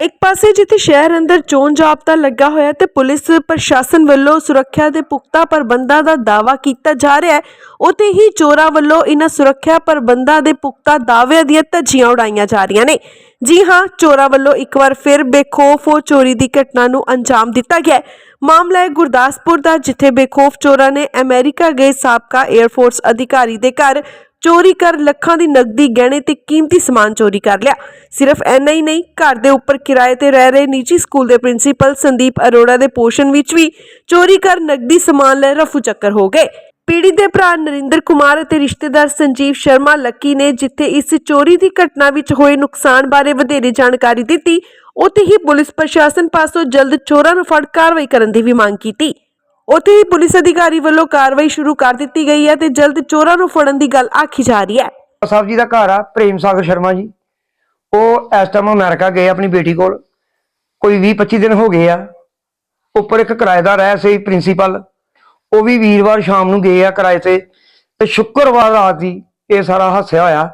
ਇੱਕ ਪਾਸੇ ਜਿੱਥੇ ਸ਼ਹਿਰ ਅੰਦਰ ਚੋਣ ਜਾਬਤਾ ਲੱਗਾ ਹੋਇਆ ਤੇ ਪੁਲਿਸ ਪ੍ਰਸ਼ਾਸਨ ਵੱਲੋਂ ਸੁਰੱਖਿਆ ਦੇ ਪੁਖਤਾ ਪ੍ਰਬੰਧਾਂ ਦਾ ਦਾਅਵਾ ਕੀਤਾ ਜਾ ਰਿਹਾ ਹੈ ਉਤੇ ਹੀ ਚੋਰਾਂ ਵੱਲੋਂ ਇਨ੍ਹਾਂ ਸੁਰੱਖਿਆ ਪ੍ਰਬੰਧਾਂ ਦੇ ਪੁਖਤਾ ਦਾਅਵਿਆਂ ਦੀਆਂ ਧੱਜੀਆਂ ਉਡਾਈਆਂ ਜਾ ਰਹੀਆਂ ਨੇ। ਜੀ ਹਾਂ, ਚੋਰਾਂ ਵੱਲੋਂ ਇੱਕ ਵਾਰ ਫਿਰ ਬੇਖੌਫ ਹੋ ਚੋਰੀ ਦੀ ਘਟਨਾ ਨੂੰ ਅੰਜਾਮ ਦਿੱਤਾ ਗਿਆ ਮਾਮਲਾ ਹੈ ਗੁਰਦਾਸਪੁਰ ਦਾ, ਜਿੱਥੇ ਬੇਖੌਫ ਚੋਰਾਂ ਨੇ ਅਮਰੀਕਾ ਗਏ ਸਾਬਕਾ 에ਅਰਫੋਰਸ ਅਧਿਕਾਰੀ ਦੇ ਘਰ ਚੋਰੀ ਕਰ ਲੱਖਾਂ ਦੀ ਨਕਦੀ, ਗਹਿਣੇ ਤੇ ਕੀਮਤੀ ਸਮਾਨ ਚੋਰੀ ਕਰ ਲਿਆ। ਸਿਰਫ ਐਨਾ ਹੀ ਨਹੀਂ, ਘਰ ਦੇ ਉੱਪਰ ਕਿਰਾਏ ਤੇ ਰਹਿ ਰਹੇ ਨਿੱਜੀ ਸਕੂਲ ਦੇ ਪ੍ਰਿੰਸੀਪਲ ਸੰਦੀਪ ਅਰੋੜਾ ਦੇ ਪੋਸ਼ਨ ਵਿੱਚ ਵੀ ਚੋਰੀ ਕਰ ਨਕਦੀ ਸਮਾਨ ਲੈ ਰਫੂ ਚੱਕਰ ਹੋ ਗਏ। ਪੀੜਿਤ ਦੇ ਭਰਾ ਨਰਿੰਦਰ ਕੁਮਾਰ ਅਤੇ ਰਿਸ਼ਤੇਦਾਰ ਸੰਜੀਵ ਸ਼ਰਮਾ ਲੱਕੀ ਨੇ ਜਿੱਥੇ ਇਸ ਚੋਰੀ ਦੀ ਘਟਨਾ ਵਿੱਚ ਹੋਏ ਨੁਕਸਾਨ ਬਾਰੇ ਵਧੇਰੇ ਜਾਣਕਾਰੀ ਦਿੱਤੀ, ਉੱਥੇ ਹੀ ਪੁਲਿਸ ਪ੍ਰਸ਼ਾਸਨ ਪਾਸੋਂ ਜਲਦ ਚੋਰਾਂ ਨੂੰ ਫੜ ਕਾਰਵਾਈ ਕਰਨ ਦੀ ਵੀ ਮੰਗ ਕੀਤੀ। ਉੱਥੇ ਹੀ ਪੁਲਿਸ ਅਧਿਕਾਰੀ ਵੱਲੋਂ ਕਾਰਵਾਈ ਸ਼ੁਰੂ ਕਰ ਦਿੱਤੀ ਗਈ ਹੈ ਤੇ ਜਲਦ ਚੋਰਾਂ ਨੂੰ ਫੜਨ ਦੀ ਗੱਲ ਆਖੀ ਜਾ ਰਹੀ ਹੈ। ਸਾਹਿਬ ਜੀ ਦਾ ਘਰ ਆ, ਪ੍ਰੇਮ ਸਾਗਰ ਸ਼ਰਮਾ ਜੀ। ਉਹ ਇਸ ਟਾਈਮ ਅਮਰੀਕਾ ਗਏ ਆਪਣੀ ਬੇਟੀ ਕੋਲ। ਕੋਈ 20 25 ਦਿਨ ਹੋ ਗਏ ਆ। ਉੱਪਰ ਇੱਕ ਕਿਰਾਏਦਾਰ ਹੈ ਸਹੀ ਪ੍ਰਿੰਸੀਪਲ ਉਹ ਵੀ ਵੀਰਵਾਰ ਸ਼ਾਮ ਨੂੰ ਗਏ ਆ ਕਿਰਾਏ ਤੇ। ਤੇ ਸ਼ੁੱਕਰਵਾਰ ਰਾਤ ਦੀ ਇਹ ਸਾਰਾ ਹਾਸਿਆ ਹੋਇਆ।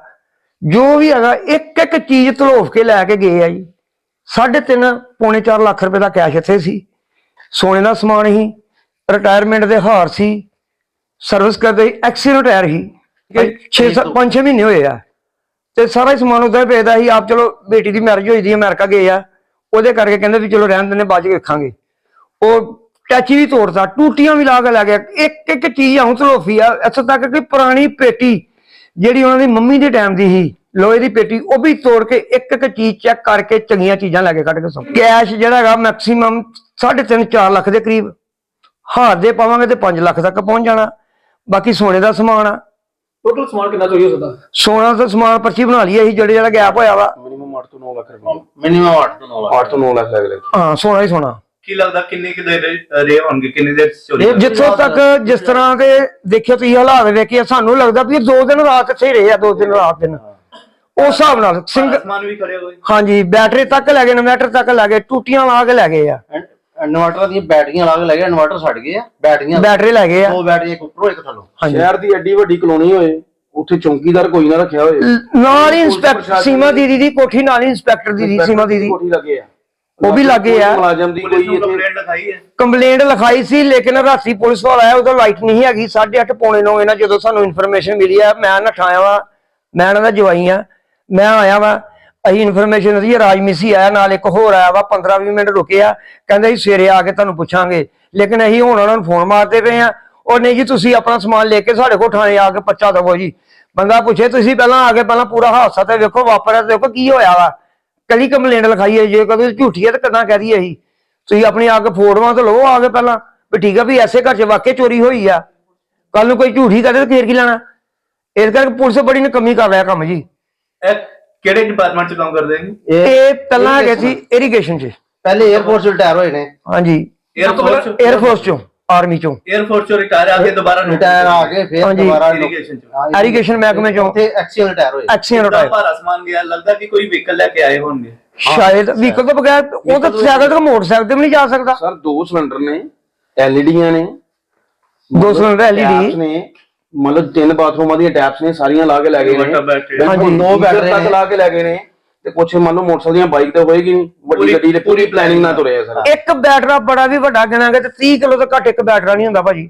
ਜੋ ਵੀ ਹੈਗਾ, ਇੱਕ ਇੱਕ ਚੀਜ਼ ਧਲੋਫ ਕੇ ਲੈ ਕੇ ਗਏ ਆ ਜੀ। 3.5 ਪੌਣੇ 4 ਲੱਖ ਰੁਪਏ ਦਾ ਕੈਸ਼ ਇੱਥੇ ਸੀ। ਸੋਨੇ ਦਾ ਸਮਾਨ ਹੀ ਰਿਟਾਇਰਮੈਂਟ ਦੇ ਹਾਰ ਸੀ ਸਰਵਿਸ ਕਰਦੇ ਐਕਸੀਡੈਂਟ ਟਾਇਰ ਸੀ। 6 5 6 ਮਹੀਨੇ ਹੋਏ ਆ। ਤੇ ਸਾਰਾ ਹੀ ਸਮਾਨ ਉਧਰ ਭੇਜਦਾ ਸੀ ਆਪ ਚਲੋ ਬੇਟੀ ਦੀ ਮੈਰਿਜ ਹੋਈ ਦੀ ਅਮਰੀਕਾ ਗਏ ਆ। ਉਹਦੇ ਕਰਕੇ ਕਹਿੰਦੇ ਵੀ ਚਲੋ ਰਹਿਣ ਦਿੰਦੇ ਬਾਅਦ ਚ ਵੇਖਾਂਗੇ। ਉਹ ਟੈਚੀ ਵੀ ਤੋੜਦਾ ਟੂਟੀਆਂ ਵੀ ਲਾ ਕੇ ਲੈ ਗਿਆ। ਇੱਕ ਇੱਕ ਚੀਜ਼ ਆਉਂ ਤਲੋਫੀ ਆ ਇੱਥੋਂ ਤੱਕ ਕਿ ਪੁਰਾਣੀ ਪੇਟੀ ਜਿਹੜੀ ਉਹਨਾਂ ਦੀ ਮੰਮੀ ਦੇ ਟਾਈਮ ਦੀ ਸੀ ਲੋਹੇ ਦੀ ਪੇਟੀ ਉਹ ਵੀ ਤੋੜ ਕੇ ਇੱਕ ਇੱਕ ਚੀਜ਼ ਚੈੱਕ ਕਰਕੇ ਚੰਗੀਆਂ ਚੀਜ਼ਾਂ ਲੈ ਕੇ ਕੱਢ ਕੇ ਸੌਂ। ਕੈਸ਼ ਜਿਹੜਾ ਹੈਗਾ ਮੈਕਸਿਮਮ 3.5 4 ਲੱਖ ਦੇ ਕਰੀਬ। ਹਾਰ ਦੇ ਪਾਵਾਂਗੇ ਤੇ 5 ਲੱਖ ਤੱਕ ਪਹੁੰਚ ਜਾਣਾ। ਬਾਕੀ ਸੋਨੇ ਦਾ ਸਮਾਨ ਆ। ਟੋਟਲ ਸਮਾਨ ਕਿੰਨਾ ਚੋਰੀ ਹੋ ਸਕਦਾ? ਸੋਨਾ ਦਾ ਸਮਾਨ ਪਰਚੀ ਬਣਾ ਲਈ ਅਸੀਂ ਜਿਹੜੇ ਜਿਹੜਾ ਗੈਪ ਹੋਇਆ ਵਾ। ਮਿਨੀਮਮ 8 ਤੋਂ 9 ਲੱਖ ਰੁਪਏ। ਮਿਨੀਮਮ 8 ਤੋਂ 9 ਲੱਖ। 8 ਤੋਂ 9 ਲੱਖ ਲੱਗ ਲੈ ਹਾਂ ਸੋਨਾ ਹੀ ਸੋਨਾ। ਕੀ ਲੱਗਦਾ ਕਿੰਨੇ ਕਿ ਦੇਰ ਰਹੇ ਹੋਣਗੇ? ਕਿੰਨੀ ਦੇਰ ਚੋਰੀ? ਜਿੱਥੋਂ ਤੱਕ ਜਿਸ ਤਰ੍ਹਾਂ ਦੇ ਦੇਖਿਓ ਤੁਸੀਂ ਹਾਲਾਤ ਵੇਖੇ ਸਾਨੂੰ ਲੱਗਦਾ ਵੀ ਇਹ ਦੋ ਦਿਨ ਰਾਤ ਇੱਥੇ ਹੀ ਰਹੇ ਆ ਦੋ ਦਿਨ ਰਾਤ ਦਿਨ। ਉਸ ਹਿਸਾਬ ਨਾਲ ਸਿੰਘ ਸਮਾਨ ਵੀ ਖੜੇ ਹੋਏ ਹਾਂਜੀ ਬੈਟਰੀ ਤੱਕ ਲੈ ਗਏ ਇਨਵਰਟਰ ਤੱਕ ਲੈ ਗਏ ਟੂਟੀਆਂ ਲਾ ਕੇ ਲੈ ਗਏ ਆ। ਇਨਵਰਟਰ ਦੀਆਂ ਬੈਟਰੀਆਂ ਲਾ ਕੇ ਲੈ ਗਏ ਇਨਵਰਟਰ ਛੱਡ ਗਏ ਆ ਬੈਟਰੀਆਂ ਬੈਟਰੀ ਲੈ ਗਏ ਆ। ਦੋ ਬੈਟਰੀ ਇੱਕ ਉੱਪਰੋਂ ਇੱਕ ਥੱਲੋਂ। ਹਾਂਜੀ। ਸ਼ਹਿਰ ਦੀ ਐਡੀ ਵੱਡੀ ਕਲੋਨੀ ਹੋਏ ਉੱਥੇ ਚੌਂਕੀਦਾਰ ਕੋਈ ਨਾ ਰੱਖਿਆ ਹੋਏ। ਨਾਲ ਹੀ ਇੰਸਪੈਕਟਰ ਸੀਮਾ ਦੀਦੀ ਦੀ ਕੋਠੀ ਨਾਲ ਹੀ ਇੰਸਪੈਕਟਰ ਦੀਦੀ ਸੀਮਾ ਦੀਦੀ। ਕੋਠੀ ਲੱਗੇ ਆ। ਉਹ ਵੀ ਲੱਗੇ ਆ। ਮੁਲਾਜ਼ਮ ਦੀ ਕੋਈ ਕੰਪਲੇਂਟ ਲਿਖਾਈ ਹੈ। ਕੰਪਲੇਂਟ ਲਿਖਾਈ ਸੀ ਲੇਕਿਨ ਰਾਤੀ ਪੁਲਿਸ ਵਾਲਾ ਆਇਆ ਉਦੋਂ ਲਾਈਟ ਨਹੀਂ ਹੈਗੀ। 8:30 ਪੌਣੇ 9 ਇਹਨਾਂ ਜਦੋਂ ਸਾਨੂੰ ਇਨਫੋਰਮੇਸ਼ਨ ਮਿਲੀ ਆ ਮੈਂ ਨਠਾਇਆ ਵਾ ਮੈਂ ਇਹਨਾਂ ਦਾ ਜਵਾਈ ਆ ਮੈਂ ਆਇਆ ਵਾ। ਅਸੀਂ ਇਨਫੋਰਮੇਸ਼ਨ ਦੀ ਰਾਜਮਿਸੀ ਆਇਆ, ਨਾਲ ਇੱਕ ਹੋਰ ਆਇਆ ਵਾ 15-20 ਮਿੰਟ ਰੁਕਿਆ ਕਹਿੰਦੇ ਜੀ ਸਵੇਰੇ ਆ ਕੇ ਤੁਹਾਨੂੰ ਪੁੱਛਾਂਗੇ। ਲੇਕਿਨ ਅਸੀਂ ਹੁਣ ਉਹਨਾਂ ਨੂੰ ਫੋਨ ਮਾਰਦੇ ਪਏ ਆ ਉਹ ਨਹੀਂ ਜੀ, ਤੁਸੀਂ ਆਪਣਾ ਸਮਾਨ ਲੈ ਕੇ ਸਾਡੇ ਕੋਲ ਥਾਣੇ ਆ ਕੇ ਪੱਚਾ ਦਵੋ ਜੀ। ਬੰਦਾ ਪੁੱਛੇ, ਤੁਸੀਂ ਪਹਿਲਾਂ ਆ ਕੇ ਪਹਿਲਾਂ ਪੂਰਾ ਹਾਦਸਾ ਤੇ ਵੇਖੋ, ਵਾਪਰਿਆ ਤੇ ਦੇਖੋ ਕੀ ਹੋਇਆ ਵਾ। ਕਦੀ ਕੰਪਲੇਂਟ ਲਿਖਾਈ ਹੈ ਜੇ, ਕਦੇ ਝੂਠੀ ਹੈ ਤਾਂ ਕਦਾਂ ਕਹਿ ਦਈਏ ਅਸੀਂ। ਤੁਸੀਂ ਆਪਣੀ ਆ ਕੇ ਫੋਟੋਆਂ ਤੇ ਲਵੋ ਆ ਕੇ ਪਹਿਲਾਂ, ਵੀ ਠੀਕ ਆ ਵੀ ਐਸੇ ਘਰ 'ਚ ਵਾਕਿਆ ਚੋਰੀ ਹੋਈ ਆ। ਕੱਲ ਨੂੰ ਕੋਈ ਝੂਠੀ ਕਰੇ ਤਾਂ ਫੇਰ ਕੀ ਲੈਣਾ? ਇਸ ਕਰਕੇ ਪੁਲਿਸ ਬੜੀ ਨਕਮੀ ਕਰ ਰਿਹਾ ਕੰਮ ਜੀ। ਕਿਹੜੇ ਡਿਪਾਰਟਮੈਂਟ 'ਚ ਕੰਮ ਕਰਦੇ ਨੇ ਇਹ ਪਹਿਲਾਂ ਹੈਗੇ ਸੀ ਇਰੀਗੇਸ਼ਨ 'ਚ। ਪਹਿਲੇ 에ਅਰਪੋਰਟ 'ਚ ਰਿਟਾਇਰ ਹੋਏ ਨੇ। ਹਾਂਜੀ। 에ਅਰਫੋਰਸ 에ਅਰਫੋਰਸ 'ਚੋਂ? ਆਰਮੀ 'ਚੋਂ 에ਅਰਫੋਰਸ 'ਚੋਂ ਰਿਟਾਇਰ ਆ ਕੇ ਦੁਬਾਰਾ ਰਿਟਾਇਰ ਆ ਕੇ ਫਿਰ ਦੁਬਾਰਾ ਇਰੀਗੇਸ਼ਨ 'ਚ। ਇਰੀਗੇਸ਼ਨ ਮਹਿਕਮੇ 'ਚੋਂ। ਤੇ ਐਕਸੀਅਨ ਰਿਟਾਇਰ ਹੋਏ। ਐਕਸੀਅਨ ਰਿਟਾਇਰ ਭਾਰਤ ਸਮਾਨ ਗਿਆ ਲੱਗਦਾ ਕਿ ਕੋਈ ਵਹੀਕਲ ਲੈ ਕੇ ਆਏ ਹੋਣਗੇ। ਸ਼ਾਇਦ ਵਹੀਕਲ ਤੋਂ ਬਗੈਰ ਉਹ ਤਾਂ ਸਾਈਕਲ ਤੇ ਮੋਟਰਸਾਈਕਲ ਤੇ ਵੀ ਨਹੀਂ ਜਾ ਸਕਦਾ। ਸਰ ਦੋ ਸਿਲੰਡਰ ਨੇ ਐਲਈਡੀਆਂ ਨੇ। ਦੋ ਸਿਲੰਡਰ ਐਲਈਡੀ ਨੇ। ਮਤਲਬ ਤਿੰਨ ਬਾਥਰੂਮਾਂ ਦੀਆਂ ਟੈਪਸ ਨੇ ਸਾਰੀਆਂ ਲਾ ਕੇ ਲੈ ਗਏ ਨੇ। ਬਿਲਕੁਲ। ਦੋ ਬੈਟਰੀ ਤੱਕ ਨੇ। ਲਾ ਕੇ ਲੈ ਗਏ ਨੇ ਤੇ ਕੁਛ ਮੰਨ ਲਓ ਮੋਟਰਸਾਈਕਲ ਦੀਆਂ ਬਾਈਕ ਤੇ ਹੋਏਗੀ ਨਹੀਂ ਵੱਡੀ ਗੱਡੀ ਦੇ ਪੂਰੀ ਪਲੈਨਿੰਗ ਨਾਲ ਤੁਰੇ ਆ ਸਰ ਇੱਕ ਬੈਟਰਾ ਬੜਾ ਵੀ ਵੱਡਾ ਗਿਣਾਂਗੇ ਤੇ 30 ਕਿਲੋ ਤੋਂ ਘੱਟ ਇੱਕ ਬੈਟਰਾ ਨਹੀਂ ਹੁੰਦਾ ਭਾਜੀ